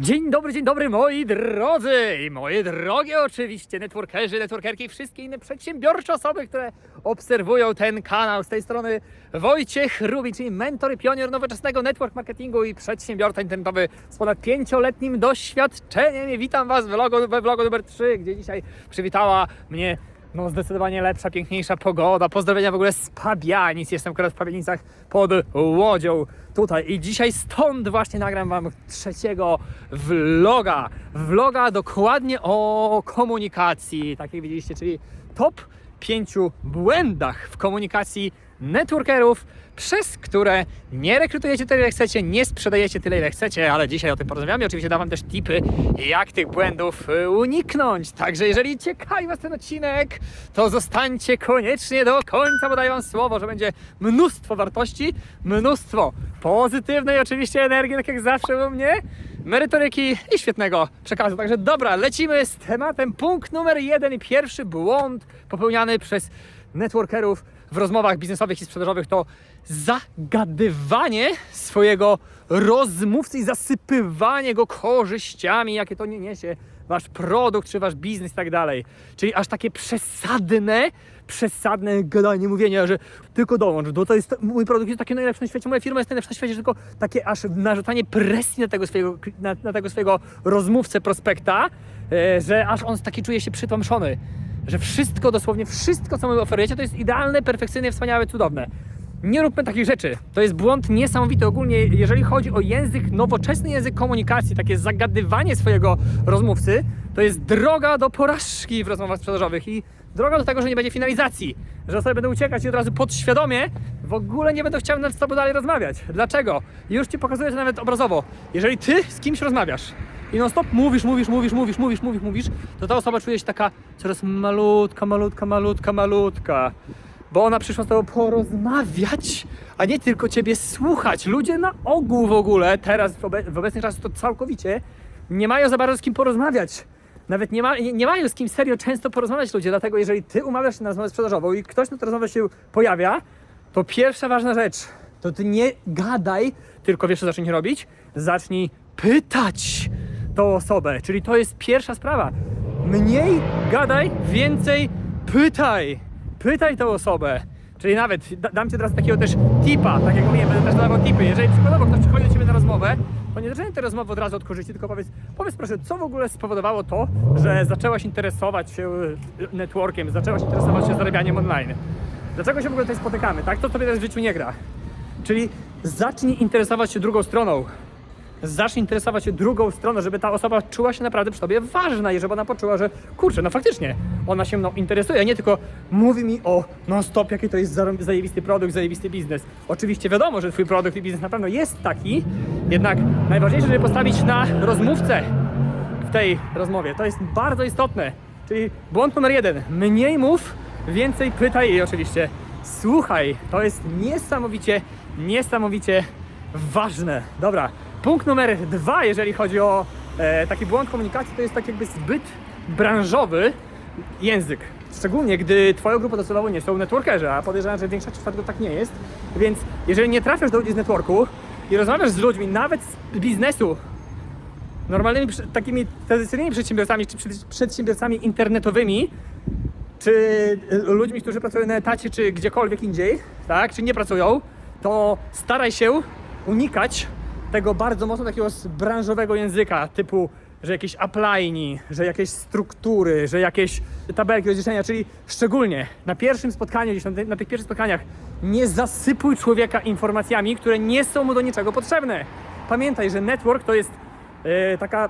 Dzień dobry, dzień dobry moi drodzy i moje drogie oczywiście networkerzy, networkerki i wszystkie inne przedsiębiorcze osoby, które obserwują ten kanał. Z tej strony Wojciech Rubin, czyli mentor i pionier nowoczesnego network marketingu i przedsiębiorca internetowy z ponad pięcioletnim doświadczeniem. I witam Was w vlogu, we vlogu numer 3, gdzie dzisiaj przywitała mnie no zdecydowanie lepsza, piękniejsza pogoda. Pozdrowienia w ogóle z Pabianic. Jestem akurat w Pabianicach pod Łodzią tutaj i dzisiaj stąd właśnie nagram Wam trzeciego vloga. Vloga dokładnie o komunikacji, tak jak widzieliście, czyli top pięciu błędach w komunikacji networkerów, przez które nie rekrutujecie tyle, ile chcecie, nie sprzedajecie tyle, ile chcecie, ale dzisiaj o tym porozmawiamy. Oczywiście dam Wam też tipy, jak tych błędów y, uniknąć. Także jeżeli ciekawi Was ten odcinek, to zostańcie koniecznie do końca, bo daję Wam słowo, że będzie mnóstwo wartości, mnóstwo pozytywnej oczywiście energii, tak jak zawsze u mnie, merytoryki i świetnego przekazu. Także dobra, lecimy z tematem. Punkt numer jeden i pierwszy błąd popełniany przez networkerów w rozmowach biznesowych i sprzedażowych to zagadywanie swojego rozmówcy i zasypywanie go korzyściami, jakie to nie niesie wasz produkt czy wasz biznes i tak dalej. Czyli aż takie przesadne, przesadne gadanie, mówienie, że tylko dołącz, bo to jest mój produkt jest taki najlepszy na świecie, moja firma jest najlepsza na świecie, tylko takie aż narzucanie presji na tego swojego, na, na tego swojego rozmówcę, prospekta, e, że aż on taki czuje się przytłamszony że wszystko, dosłownie wszystko, co my oferujecie, to jest idealne, perfekcyjne, wspaniałe, cudowne. Nie róbmy takich rzeczy. To jest błąd niesamowity ogólnie, jeżeli chodzi o język, nowoczesny język komunikacji, takie zagadywanie swojego rozmówcy, to jest droga do porażki w rozmowach sprzedażowych i droga do tego, że nie będzie finalizacji, że osoby będą uciekać i od razu podświadomie w ogóle nie będą chciały z tobą dalej rozmawiać. Dlaczego? Już ci pokazuję to nawet obrazowo. Jeżeli ty z kimś rozmawiasz i non stop mówisz, mówisz, mówisz, mówisz, mówisz, mówisz, mówisz, to ta osoba czuje się taka coraz malutka, malutka, malutka, malutka. Bo ona przyszła z tobą porozmawiać, a nie tylko ciebie słuchać. Ludzie na ogół w ogóle, teraz w, obe w obecnym czasie to całkowicie, nie mają za bardzo z kim porozmawiać. Nawet nie, ma, nie, nie mają z kim serio często porozmawiać ludzie, dlatego jeżeli ty umawiasz się na rozmowę sprzedażową i ktoś na tę rozmowę się pojawia, to pierwsza ważna rzecz, to ty nie gadaj, tylko wiesz co zacznij robić? Zacznij pytać tą osobę, czyli to jest pierwsza sprawa. Mniej gadaj, więcej pytaj. Pytaj tą osobę. Czyli nawet da, dam Ci teraz takiego też tipa, tak jak mówiłem, będę też dawał tipy. Jeżeli przykładowo ktoś przychodzi do Ciebie na rozmowę, to nie zaczynaj tej rozmowy od razu od korzyści, tylko powiedz, powiedz proszę, co w ogóle spowodowało to, że zaczęłaś interesować się y, networkiem, zaczęłaś interesować się zarabianiem online. Dlaczego się w ogóle tutaj spotykamy, tak? To sobie teraz w życiu nie gra. Czyli zacznij interesować się drugą stroną. Zacznij interesować się drugą stroną, żeby ta osoba czuła się naprawdę przy tobie ważna i żeby ona poczuła, że kurczę, no faktycznie, ona się mną interesuje, a nie tylko mówi mi o non stop, jaki to jest zajebisty produkt, zajebisty biznes. Oczywiście wiadomo, że twój produkt i biznes na pewno jest taki, jednak najważniejsze, żeby postawić na rozmówcę w tej rozmowie. To jest bardzo istotne. Czyli błąd numer jeden. Mniej mów, więcej pytaj i oczywiście słuchaj. To jest niesamowicie, niesamowicie ważne. Dobra, punkt numer dwa, jeżeli chodzi o e, taki błąd komunikacji, to jest tak jakby zbyt branżowy język. Szczególnie gdy twoją grupą docelową nie są networkerzy, a podejrzewam, że w większości przypadków tak nie jest. Więc jeżeli nie trafiasz do ludzi z networku i rozmawiasz z ludźmi, nawet z biznesu, normalnymi, takimi tradycyjnymi przedsiębiorcami, czy przed- przedsiębiorcami internetowymi, czy y, ludźmi, którzy pracują na etacie, czy gdziekolwiek indziej, tak, czy nie pracują, to staraj się unikać tego bardzo mocno takiego branżowego języka, typu, że jakieś upliney, że jakieś struktury, że jakieś tabelki rozliczenia, czyli szczególnie na pierwszym spotkaniu, gdzieś na, na tych pierwszych spotkaniach, nie zasypuj człowieka informacjami, które nie są mu do niczego potrzebne. Pamiętaj, że network to jest e, taka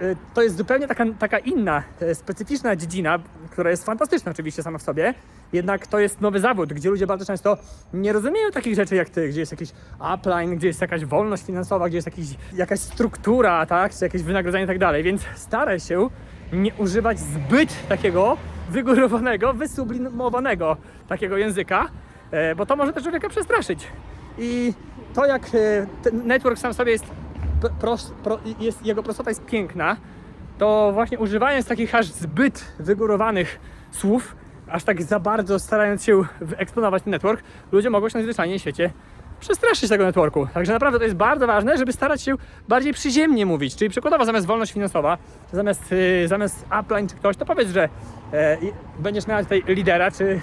e, to jest zupełnie taka, taka inna, e, specyficzna dziedzina, która jest fantastyczna oczywiście sama w sobie, jednak to jest nowy zawód, gdzie ludzie bardzo często nie rozumieją takich rzeczy jak ty, gdzie jest jakiś upline, gdzie jest jakaś wolność finansowa, gdzie jest jakiś, jakaś struktura, tak, czy jakieś wynagrodzenie i tak dalej, więc staraj się nie używać zbyt takiego wygórowanego, wysublimowanego takiego języka, e, bo to może też człowieka przestraszyć. I to jak e, network sam sobie jest pro, jest, jego prostota jest piękna, to właśnie używając takich aż zbyt wygórowanych słów, aż tak za bardzo starając się wyeksponować ten network, ludzie mogą się na zwyczajnie w świecie przestraszyć tego networku. Także naprawdę to jest bardzo ważne, żeby starać się bardziej przyziemnie mówić. Czyli przykładowo zamiast wolność finansowa, zamiast, yy, zamiast upline czy ktoś, to powiedz, że i- będziesz miała tutaj lidera, czy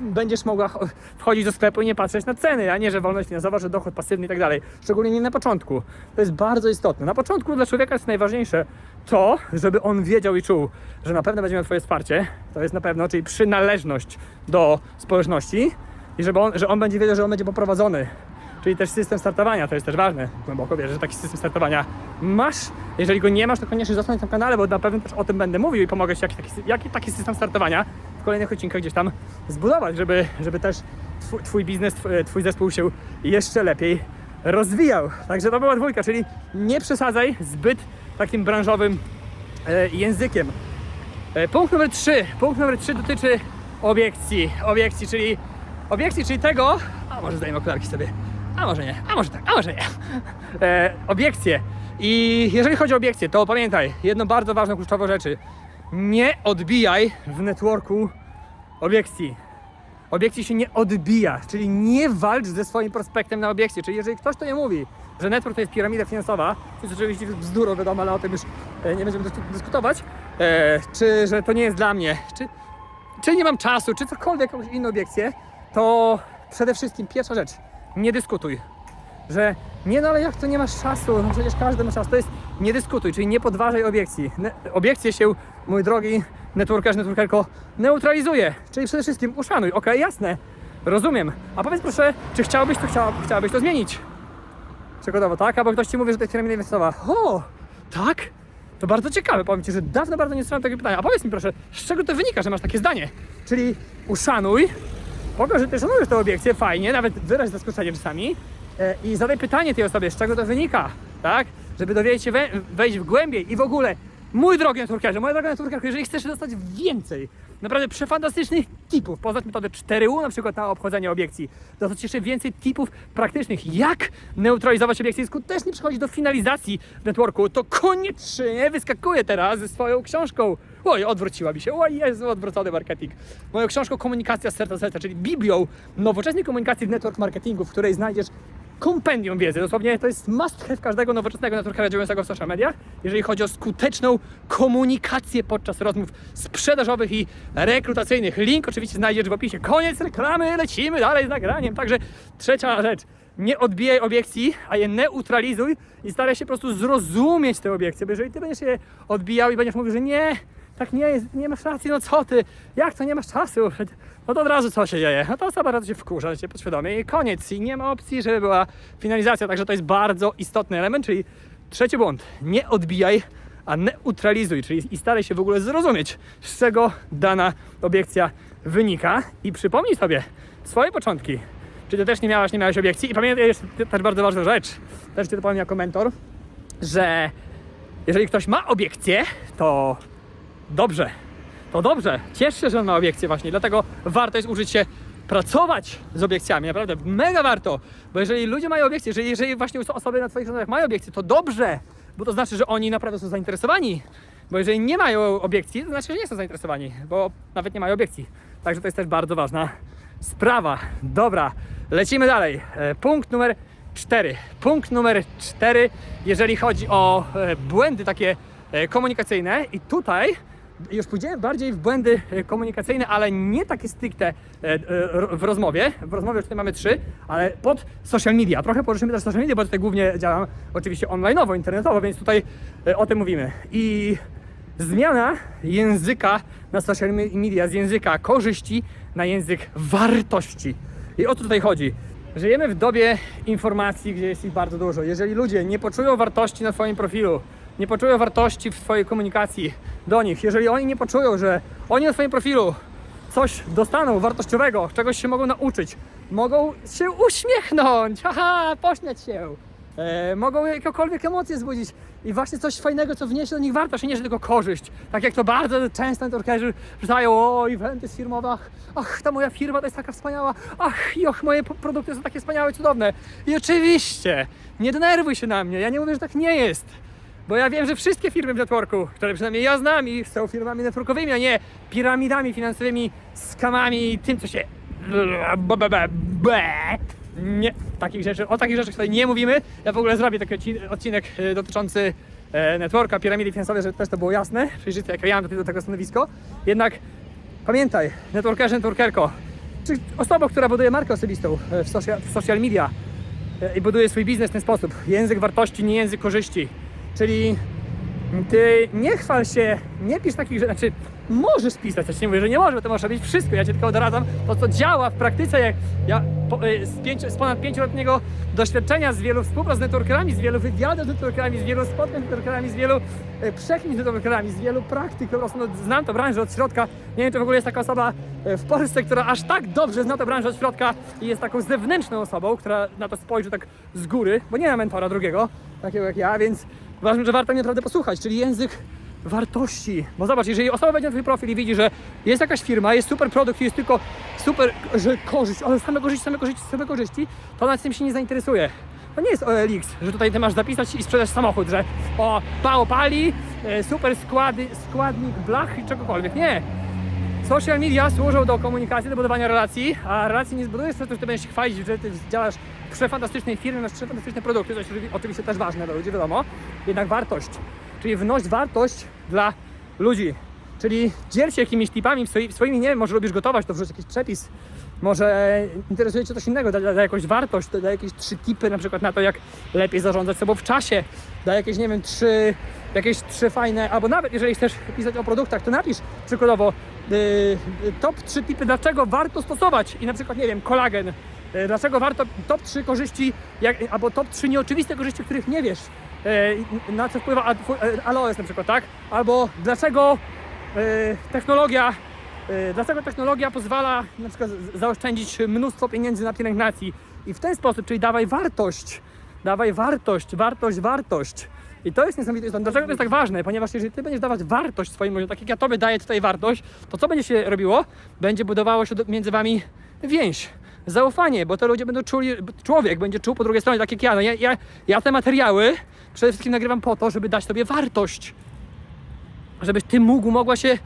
będziesz mogła cho- wchodzić do sklepu i nie patrzeć na ceny, a nie, że wolność finansowa, że dochód pasywny i tak dalej. Szczególnie nie na początku. To jest bardzo istotne. Na początku dla człowieka jest najważniejsze to, żeby on wiedział i czuł, że na pewno będzie miał Twoje wsparcie. To jest na pewno, czyli przynależność do społeczności i żeby on, że on będzie wiedział, że on będzie poprowadzony. Czyli też system startowania, to jest też ważne. Głęboko wierzę, że taki system startowania masz. Jeżeli go nie masz, to koniecznie zostań na tym kanale, bo na pewno też o tym będę mówił i pomogę Ci, jaki taki, jaki taki system startowania w kolejnych odcinkach gdzieś tam zbudować, żeby, żeby też twój, twój biznes, twój, zespół się jeszcze lepiej rozwijał. Także to była dwójka, czyli nie przesadzaj zbyt takim branżowym e, językiem. E, Punkt numer 3. Punkt numer 3 dotyczy obiekcji. Obiekcji, czyli obiekcji, czyli tego. A może zdajemy okularki sobie. A może nie, a może tak, a może nie. E, obiekcje. I jeżeli chodzi o obiekcje, to pamiętaj, jedną bardzo ważną, kluczową rzeczy. Nie odbijaj w networku obiekcji. Obiekcji się nie odbija, czyli nie walcz ze swoim prospektem na obiekcji. Czyli jeżeli ktoś to nie mówi, że network to jest piramida finansowa, to jest oczywiście bzdurą, wiadomo, ale o tym już e, nie będziemy dysku- dyskutować, e, czy że to nie jest dla mnie, czy, czy nie mam czasu, czy cokolwiek, jakąś inną obiekcję, to przede wszystkim pierwsza rzecz, nie dyskutuj. Że nie no ale jak to nie masz czasu, no przecież każdy ma czas, to jest nie dyskutuj, czyli nie podważaj obiekcji. Ne- obiekcje się, mój drogi networkerz, networkerko, neutralizuje, czyli przede wszystkim uszanuj, okej, jasne, rozumiem. A powiedz proszę, czy chciałbyś to, chciała, chciałabyś to zmienić? Przykładowo, tak? Albo ktoś ci mówi, że to jest piramida finansowa. O, tak? To bardzo ciekawe, powiem ci, że dawno bardzo nie słyszałem takiego pytania. A powiedz mi proszę, z czego to wynika, że masz takie zdanie? Czyli uszanuj, pokaż, że ty szanujesz tę obiekcję, fajnie, nawet wyraź zaskoczenie czasami e, i zadaj pytanie tej osobie, z czego to wynika, tak? Żeby dowiedzieć się, we, wejść w głębiej i w ogóle, mój drogi networkerze, moja droga networkerko, jeżeli chcesz dostać więcej naprawdę przefantastycznych tipów, poznać metodę 4U na przykład na obchodzenie obiekcji, dostać jeszcze więcej tipów praktycznych, jak neutralizować obiekcje i skutecznie przechodzić do finalizacji networku, to koniecznie wyskakuję teraz ze swoją książką. Oj, odwróciła mi się. O Jezu, odwrócony marketing. Moją książką Komunikacja serca serca, czyli Biblią nowoczesnej komunikacji w network marketingu, w której znajdziesz kompendium wiedzy. Dosłownie to jest must have każdego nowoczesnego networkera działającego w social mediach, jeżeli chodzi o skuteczną komunikację podczas rozmów sprzedażowych i rekrutacyjnych. Link oczywiście znajdziesz w opisie. Koniec reklamy, lecimy dalej z nagraniem. Także trzecia rzecz. Nie odbijaj obiekcji, a je neutralizuj i staraj się po prostu zrozumieć te obiekcje, bo jeżeli ty będziesz je odbijał i będziesz mówił, że nie, tak nie jest, nie masz racji, no co ty, jak to nie masz czasu? No to od razu co się dzieje? No to osoba razu się wkurza, że podświadomie i koniec. I nie ma opcji, żeby była finalizacja, także to jest bardzo istotny element, czyli trzeci błąd. Nie odbijaj, a neutralizuj, czyli i staraj się w ogóle zrozumieć, z czego dana obiekcja wynika i przypomnij sobie swoje początki. Czy ty też nie miałaś, nie miałeś obiekcji? I pamiętaj jeszcze też bardzo ważna rzecz, też ci to powiem jako mentor, że jeżeli ktoś ma obiekcję, to dobrze, to dobrze. Ciesz się, że ma obiekcję właśnie, dlatego warto jest uczyć się pracować z obiekcjami, naprawdę mega warto, bo jeżeli ludzie mają obiekcje, jeżeli, jeżeli właśnie osoby na Twoich stronach mają obiekcje, to dobrze, bo to znaczy, że oni naprawdę są zainteresowani, bo jeżeli nie mają obiekcji, to znaczy, że nie są zainteresowani, bo nawet nie mają obiekcji. Także to jest też bardzo ważna sprawa. Dobra, lecimy dalej. E, Punkt numer cztery. Punkt numer cztery, jeżeli chodzi o e, błędy takie e, komunikacyjne i tutaj już pójdziemy bardziej w błędy e, komunikacyjne, ale nie takie stricte e, e, w rozmowie. W rozmowie już tutaj mamy trzy, ale pod social media. Trochę poruszymy też social media, bo tutaj głównie działam oczywiście online'owo, internetowo, więc tutaj o tym mówimy. I zmiana języka na social media z języka korzyści na język wartości. I o co tutaj chodzi? Żyjemy w dobie informacji, gdzie jest ich bardzo dużo. Jeżeli ludzie nie poczują wartości na swoim profilu, nie poczują wartości w swojej komunikacji do nich, jeżeli oni nie poczują, że oni na swoim profilu coś dostaną wartościowego, czegoś się mogą nauczyć, mogą się uśmiechnąć, haha, pośmiać się, e, mogą jakiekolwiek emocje zbudzić i właśnie coś fajnego, co wniesie do nich wartość, a nie że tylko korzyść. Tak jak to bardzo często networkerzy rzucają, o, eventy z firmowych, ach, ta moja firma to jest taka wspaniała, ach, i och, moje produkty są takie wspaniałe, cudowne. I oczywiście, nie denerwuj się na mnie, ja nie mówię, że tak nie jest. Bo ja wiem, że wszystkie firmy w networku, które przynajmniej ja znam i są firmami networkowymi, a nie piramidami finansowymi, skamami i tym, co się... Nie, takich rzeczy, o takich rzeczach tutaj nie mówimy. Ja w ogóle zrobię taki odcin- odcinek e, dotyczący e, networka, piramidy finansowej, żeby też to było jasne, przejrzyste, jak ja mam do tego stanowisko. Jednak pamiętaj, networkerze, networkerko, czy osoba, która buduje markę osobistą e, w social, media i buduje swój biznes w ten sposób, język wartości, nie język korzyści, czyli ty nie chwal się, nie pisz takich rzeczy, znaczy możesz pisać, ja ci nie mówię, że nie możesz, bo to może być wszystko, ja ci tylko doradzam to, co działa w praktyce, jak ja po, y, z, pięć, z ponad pięcioletniego doświadczenia, z wielu współprac z networkerami, z wielu wywiadów z networkerami, z wielu spotkań z networkerami, z wielu y, przekmin z networkerami, z wielu praktyk, po prostu no, znam tę branżę od środka, nie wiem, czy w ogóle jest taka osoba y, w Polsce, która aż tak dobrze zna tę branżę od środka i jest taką zewnętrzną osobą, która na to spojrzy tak z góry, bo nie ma mentora drugiego, takiego jak ja, więc uważam, że warto mnie naprawdę posłuchać, czyli język wartości. Bo zobacz, jeżeli osoba wejdzie na twój profil i widzi, że jest jakaś firma, jest super produkt, jest tylko super, że korzyść, ale same korzyści, same korzyści, same korzyści, to ona tym się nie zainteresuje. To nie jest OLX, że tutaj ty masz zapisać i sprzedać samochód, że o, pał pali, e, super składy, składnik blach i czegokolwiek. Nie. Social media służą do komunikacji, do budowania relacji, a relacji nie zbudujesz przez to, że ty będziesz chwalić, że ty działasz przefantastycznej firmie, masz przefantastyczne produkty, to jest oczywiście też ważne dla ludzi, wiadomo. Jednak wartość, czyli wnoś wartość dla ludzi. Czyli dziel się jakimiś tipami swoi- swoimi, nie wiem, może lubisz gotować, to wrzuć jakiś przepis, może interesuje Cię coś innego, da, da, da jakąś wartość, da, jakieś trzy tipy na przykład na to, jak lepiej zarządzać sobą w czasie, da jakieś, nie wiem, trzy, jakieś trzy fajne, albo nawet jeżeli chcesz pisać o produktach, to napisz przykładowo yy, top 3 tipy, dlaczego warto stosować i na przykład, nie wiem, kolagen, dlaczego warto, top 3 korzyści, jak, albo top 3 nieoczywiste korzyści, których nie wiesz, yy, na co wpływa aloes na przykład, tak? Albo dlaczego technologia Dlaczego technologia pozwala na przykład zaoszczędzić mnóstwo pieniędzy na pielęgnacji i w ten sposób, czyli dawaj wartość, dawaj wartość, wartość, wartość. I to jest niesamowite. Dlaczego to jest tak ważne? Ponieważ jeżeli ty będziesz dawać wartość swoim ludziom, tak jak ja tobie daję tutaj wartość, to co będzie się robiło? Będzie budowało się między wami więź. Zaufanie, bo te ludzie będą czuli, człowiek będzie czuł po drugiej stronie, tak jak ja. No ja, ja, ja te materiały przede wszystkim nagrywam po to, żeby dać tobie wartość żebyś ty mógł, mogła się e,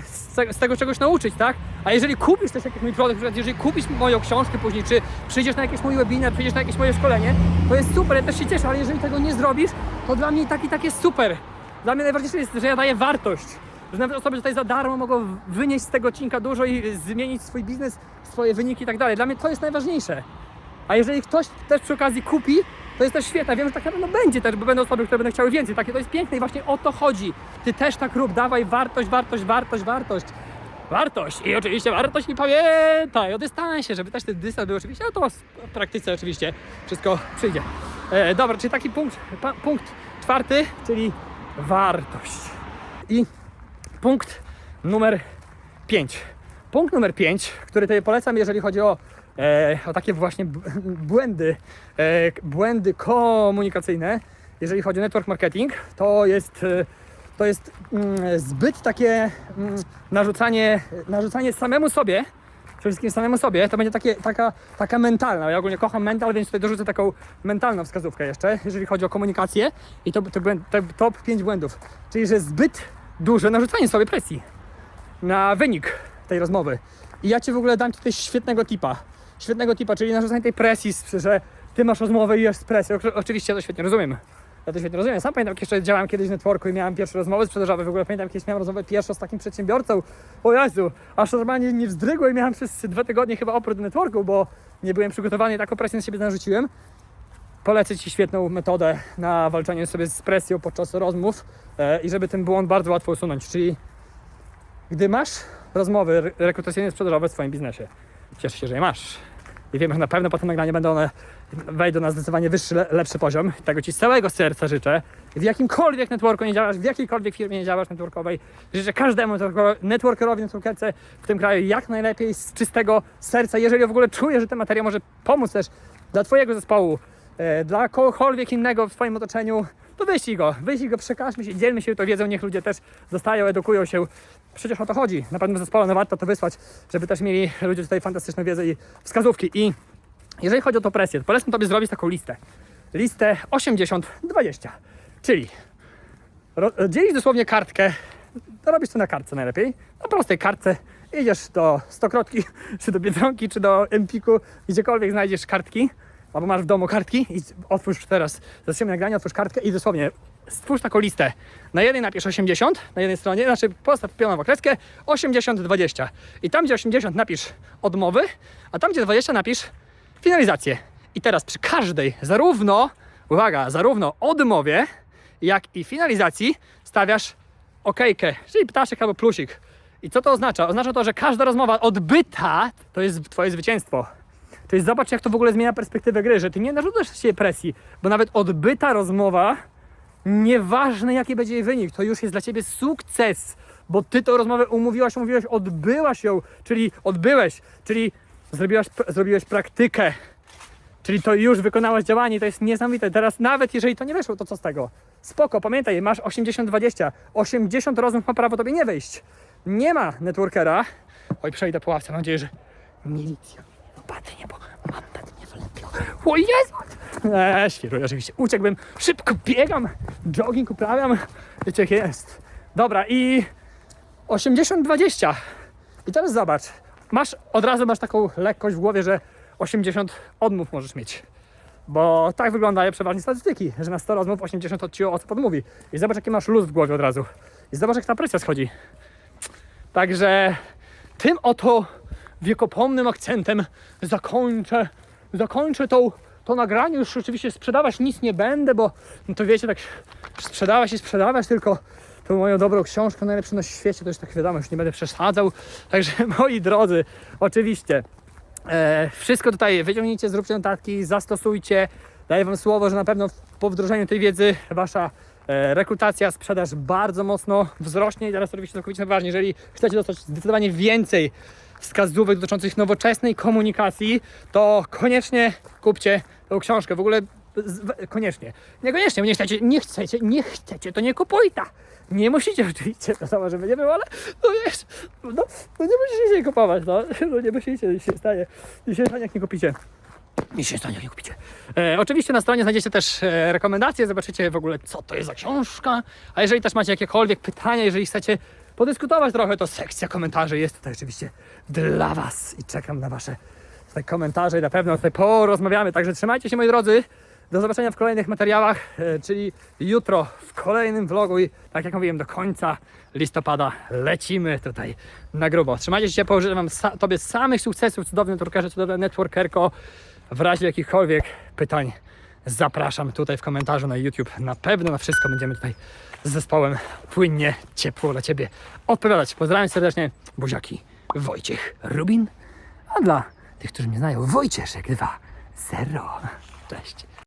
z, te- z tego czegoś nauczyć, tak? A jeżeli kupisz też jakiś mój produkt, na jeżeli kupisz moją książkę później, czy przyjdziesz na jakiś mój webinar, przyjdziesz na jakieś moje szkolenie, to jest super, ja też się cieszę, ale jeżeli tego nie zrobisz, to dla mnie tak i tak jest super. Dla mnie najważniejsze jest, że ja daję wartość. Że nawet osoby tutaj za darmo mogą wynieść z tego odcinka dużo i zmienić swój biznes, swoje wyniki i tak dalej. Dla mnie to jest najważniejsze. A jeżeli ktoś też przy okazji kupi, to jest też świetne. Wiem, że tak na pewno będzie też, bo będą osoby, które będą chciały więcej. Takie to jest piękne i właśnie o to chodzi. Ty też tak rób, dawaj wartość, wartość, wartość, wartość. Wartość i oczywiście wartość i pamiętaj o dystansie, żeby też ten dystans był oczywiście, ale to w praktyce oczywiście wszystko przyjdzie. E, dobra, czyli taki punkt, pa, punkt czwarty, czyli wartość. I punkt numer 5. Punkt numer 5, który tutaj polecam, jeżeli chodzi o, e, o takie właśnie błędy, e, błędy komunikacyjne, jeżeli chodzi o network marketing, to jest, e, to jest mm, zbyt takie mm, narzucanie, narzucanie samemu sobie, przede wszystkim samemu sobie, to będzie takie, taka, taka mentalna. Ja ogólnie kocham mental, więc tutaj dorzucę taką mentalną wskazówkę jeszcze, jeżeli chodzi o komunikację i to, to, to top 5 błędów. Czyli, że zbyt duże narzucanie sobie presji na wynik tej rozmowy. I ja Ci w ogóle dam tutaj świetnego tipa. Świetnego tipa, czyli narzucanie tej presji, że Ty masz rozmowę i jest. Oczy- Oczywiście ja to świetnie rozumiem. Ja to świetnie rozumiem. Sam pamiętam, jak jeszcze działałem kiedyś w networku i miałem pierwsze rozmowy sprzedażowe. W ogóle pamiętam, kiedyś miałem rozmowę pierwszą z takim przedsiębiorcą. O Jezu, aż normalnie nie wzdrygło i miałem przez dwa tygodnie chyba oprócz networku, bo nie byłem przygotowany i taką presję na siebie narzuciłem. Polecę Ci świetną metodę na walczenie sobie z presją podczas rozmów e, i żeby ten błąd bardzo łatwo usunąć, czyli gdy masz rozmowy re- rekrutacyjne sprzedażowe w swoim biznesie, cieszę się, że je masz. I wiem, że na pewno po tym nagraniu będą one, wejdą na zdecydowanie wyższy, le- lepszy poziom. Tego Ci z całego serca życzę. W jakimkolwiek networku nie działasz, w jakiejkolwiek firmie nie działasz networkowej, życzę każdemu networkerowi, networkerce w tym kraju jak najlepiej z czystego serca. Jeżeli w ogóle czujesz, że ten materiał może pomóc też dla Twojego zespołu, dla kogokolwiek innego w Twoim otoczeniu, to wyślij go, wyślij go, przekażmy się, dzielmy się tą wiedzą, niech ludzie też zostają, edukują się. Przecież o to chodzi. Na pewnym zespole no warto to wysłać, żeby też mieli ludzie tutaj fantastyczną wiedzę i wskazówki. I jeżeli chodzi o tą presję, to polecam Tobie zrobić taką listę. Listę 80-20. Czyli dzielisz dosłownie kartkę, to robisz to na kartce najlepiej, na prostej kartce, idziesz do stokrotki, czy do Biedronki, czy do Empiku, gdziekolwiek znajdziesz kartki albo masz w domu kartki i otwórz teraz, zaczniemy nagranie, otwórz kartkę i dosłownie stwórz taką listę. Na jednej napisz 80, na jednej stronie, znaczy postaw pionową kreskę 80, 20. I tam, gdzie 80 napisz odmowy, a tam, gdzie 20 napisz finalizację. I teraz przy każdej, zarówno, uwaga, zarówno odmowie, jak i finalizacji stawiasz okejkę, czyli ptaszek albo plusik. I co to oznacza? Oznacza to, że każda rozmowa odbyta to jest twoje zwycięstwo. Czyli zobacz, jak to w ogóle zmienia perspektywę gry, że ty nie narzucasz siebie presji, bo nawet odbyta rozmowa, nieważne jaki będzie jej wynik, to już jest dla ciebie sukces, bo ty tą rozmowę umówiłaś, umówiłeś, odbyłaś ją, czyli odbyłeś, czyli zrobiłaś, zrobiłeś praktykę, Czyli to już wykonałaś działanie, to jest niesamowite. Teraz nawet jeżeli to nie weszło, to co z tego? Spoko, pamiętaj, masz 80-20. 80 rozmów ma prawo tobie nie wejść. Nie ma networkera. Oj, przejdę po ławce, mam nadzieję, że milicja nie dopadnie, bo mandat nie wlepił. O Jezu! Eee, świruję oczywiście. Uciekłbym, szybko biegam, jogging uprawiam. Wiecie jest. Dobra i 80-20. I teraz zobacz, masz, od razu masz taką lekkość w głowie, że 80 odmów możesz mieć. Bo tak wyglądają przeważnie statystyki, że na 100 rozmów 80 od ci osób odmówi. I zobacz jaki masz luz w głowie od razu. I zobacz jak ta presja schodzi. Także tym oto wiekopomnym akcentem zakończę, zakończę tą, to nagranie. Już oczywiście sprzedawać nic nie będę, bo no to wiecie, tak sprzedawać i sprzedawać, tylko tą moją dobrą książkę najlepszą na świecie, to już tak wiadomo, już nie będę przesadzał. Także moi drodzy, oczywiście E, wszystko tutaj wyciągnijcie, zróbcie notatki, zastosujcie. Daję Wam słowo, że na pewno po wdrożeniu tej wiedzy Wasza e, rekrutacja, sprzedaż bardzo mocno wzrośnie. I teraz oczywiście całkowicie ważne, jeżeli chcecie dostać zdecydowanie więcej wskazówek dotyczących nowoczesnej komunikacji, to koniecznie kupcie tą książkę. W ogóle koniecznie. Niekoniecznie, nie chcecie, nie chcecie, nie chcecie, to nie kupujta. Nie musicie oczywiście, wiadomo, żeby nie było, ale no wiesz, no, no nie musicie jej kupować, no. no nie musicie, nic się nie stanie. Nic się nie stanie, jak nie kupicie. Nic się nie stanie, jak nie kupicie. E, oczywiście na stronie znajdziecie też e, rekomendacje, zobaczycie w ogóle, co to jest za książka. A jeżeli też macie jakiekolwiek pytania, jeżeli chcecie podyskutować trochę, to sekcja komentarzy jest tutaj oczywiście dla Was i czekam na Wasze tutaj komentarze i na pewno tutaj porozmawiamy. Także trzymajcie się moi drodzy. Do zobaczenia w kolejnych materiałach, e, czyli jutro w kolejnym vlogu i tak jak mówiłem, do końca listopada lecimy tutaj na grubo. Trzymajcie się ciepło, życzę Wam sa- Tobie samych sukcesów, cudowny networkerze, cudowna networkerko. W razie jakichkolwiek pytań zapraszam tutaj w komentarzu na YouTube. Na pewno na wszystko będziemy tutaj z zespołem płynnie, ciepło dla Ciebie odpowiadać. Pozdrawiam serdecznie, buziaki, Wojciech Rubin, a dla tych, którzy mnie znają, Wojcieszek 2.0. Cześć.